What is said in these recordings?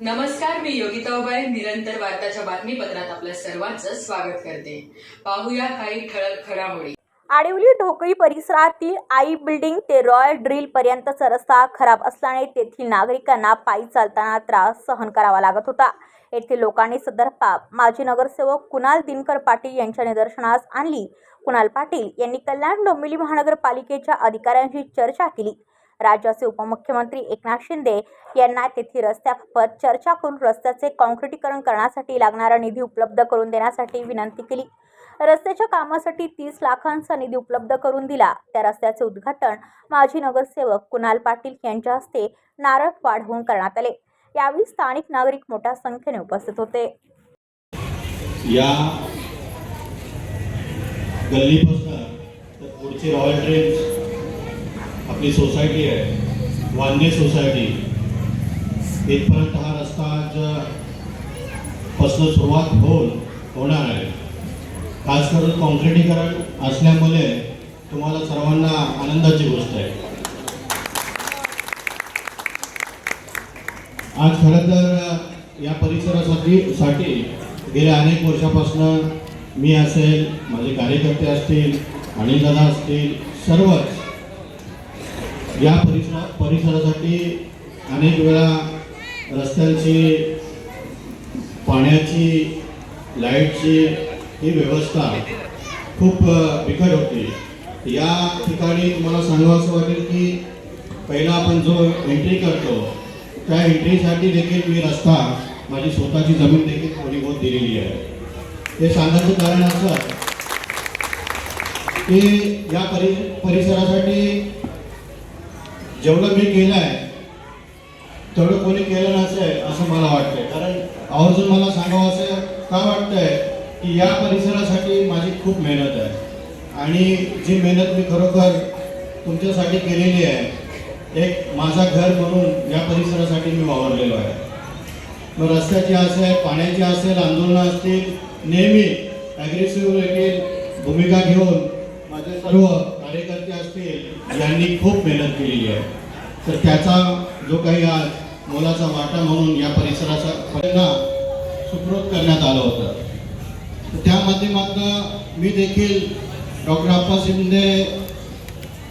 नमस्कार मी योगिता उबाळे निरंतर वार्ताच्या बातमीपत्रात आपल्या सर्वांचं स्वागत करते. पाहूया काही ठळक घडामोडी. आडिवली ढोकळी परिसरातील आई बिल्डिंग ते रॉयल ड्रिल पर्यंतचा रस्ता खराब असल्याने तेथील नागरिकांना पायी चालताना त्रास सहन करावा लागत होता. येथील लोकांनी सदर बाब माजी नगरसेवक कुणाल दिनकर पाटील यांच्या निदर्शनास आणली. कुणाल पाटील यांनी कल्याण डोंबिवली महानगरपालिकेच्या अधिकाऱ्यांशी चर्चा केली. राज्याचे उपमुख्यमंत्री एकनाथ शिंदे यांना तेथील रस्त्याबाबत चर्चा करून रस्त्याचे काँक्रिटीकरण करण्यासाठी लागणारा निधी उपलब्ध करून देण्यासाठी विनंती केली. रस्त्याच्या कामासाठी तीस लाखांचा निधी उपलब्ध करून दिला. त्या रस्त्याचे उद्घाटन माजी नगरसेवक कुणाल पाटील यांच्या हस्ते नारळ वाढवून करण्यात आले. यावेळी स्थानिक नागरिक मोठ्या संख्येने उपस्थित होते. या गल्लीपासून तर पुढची रॉयल ट्रेन आपली सोसायटी आहे. वांदे सोसायटी. इथपर्यंत हा रस्ता पासून सुरुवात होऊन होणार आहे. खास करून कॉन्क्रिटीकरण असल्यामुळे तुम्हाला सर्वांना आनंदाची गोष्ट आहे. आज खरं तर या परिसरासाठी साठी गेल्या अनेक वर्षापासून मी असेल माझे कार्यकर्ते असतील अनिलदादा असतील सर्वच या परिसरा परिसरासाठी अनेक वेळा रस्त्यांची पाण्याची लाईटची ही व्यवस्था खूप बिकट होती. या ठिकाणी तुम्हाला सांगावं वाटेल की पहिला आपण जो एंट्री करतो त्या एंट्रीसाठी देखील मी रस्ता माझी स्वतःची जमीन देखील थोडी बहुत दिलेली आहे. हे सांगायचं कारण असं की या परि परिसरासाठी जेवढं मी केलं आहे तेवढं कोणी केलं नसेल असं मला वाटतंय. कारण आवर्जून मला सांगावं असं का वाटतंय की या परिसरासाठी माझी खूप मेहनत आहे. आणि जी मेहनत मी खरोखर तुमच्यासाठी केलेली आहे एक माझा घर म्हणून या परिसरासाठी मी वावरलेलो आहे. मग रस्त्याची असेल पाण्याची असेल आंदोलनं असतील नेहमी ॲग्रेसिव्ह देखील भूमिका घेऊन माझे सर्व कार्यकर्ते यांनी खूप मेहनत केलेली आहे. तर त्याचा जो काही आज मोलाचा वाटा म्हणून या परिसराचा त्यांना सुखरूप करण्यात आलं होतं. तर त्या माध्यमातून मी देखील डॉक्टर अप्पा शिंदे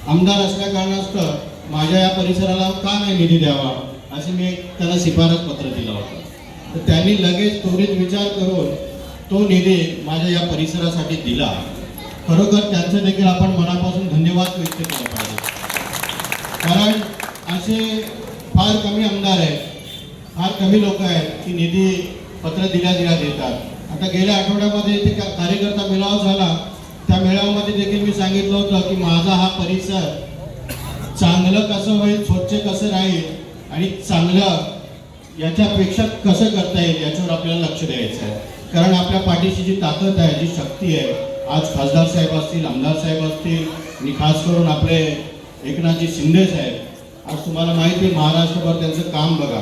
आमदार असल्या कारणास्तव माझ्या या परिसराला का नाही निधी द्यावा असे मी त्याला त्यांना शिफारस पत्र दिलं होतं. तर त्यांनी लगेच त्वरित विचार करून तो निधी माझ्या या परिसरासाठी दिला. खरोखर त्यांचं देखील आपण मनापासून धन्यवाद व्यक्त केला पाहिजे. कारण असे फार कमी आमदार आहेत फार कमी लोक आहेत की निधी पत्र दिल्या दिल्या देतात. आता गेल्या आठवड्यामध्ये इथे कार्यकर्ता मेळावा झाला त्या मेळाव्यामध्ये देखील मी सांगितलं होतं की माझा हा परिसर चांगलं कसं होईल स्वच्छ कसं राहील आणि चांगलं याच्यापेक्षा कसं करता येईल याच्यावर आपल्याला लक्ष द्यायचं आहे. कारण आपल्या पाठीशी जी ताकद आहे जी शक्ती आहे आज खासदार साहेब असतील आमदार साहेब असतील आणि खास करून आपले एकनाथजी शिंदे साहेब आज तुम्हाला माहिती आहे महाराष्ट्रभर त्यांचं काम बघा.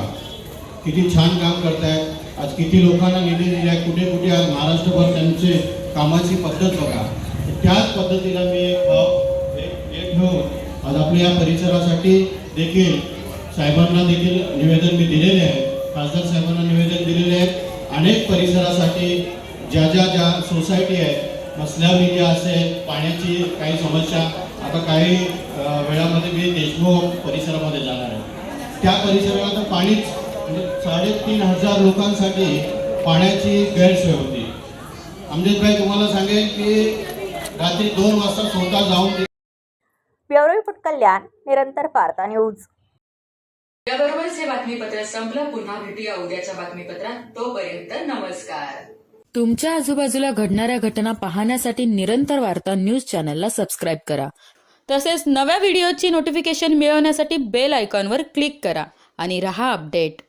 किती छान काम करतायत. आज किती लोकांना निधी आहे कुठे कुठे आज महाराष्ट्रभर त्यांचे कामाची पद्धत बघा. त्याच पद्धतीला मी एक भाव एक एक घेऊन आज आपल्या या परिसरासाठी देखील साहेबांना देखील निवेदन मी दिलेले आहे. खासदार साहेबांना निवेदन दिलेले आहे. अनेक परिसरासाठी ज्या ज्या ज्या सोसायटी आहेत मसल्यावर एरिया असेल पाण्याची काही समस्या आता काही वेळामध्ये मी देशमुख परिसरामध्ये जाणार आहे. त्या परिसराला तर पाणीच म्हणजे साडेतीन हजार लोकांसाठी पाण्याची गैरसोय होती. अमजदभाई तुम्हाला सांगेल की रात्री दोन वाजता स्वतः जाऊन ब्युरो रिपोर्ट कल्याण निरंतर वार्ता न्यूज. याबरोबरच हे बातमीपत्र संपलं. पुन्हा भेटूया उद्याच्या बातमीपत्रात. तोपर्यंत नमस्कार. तुमच्या आजूबाजूला घडणाऱ्या घटना पाहण्यासाठी निरंतर वार्ता न्यूज चॅनलला सबस्क्राईब करा. तसेच नव्या व्हिडिओची नोटिफिकेशन मिळवण्यासाठी बेल आयकॉनवर क्लिक करा आणि रहा अपडेट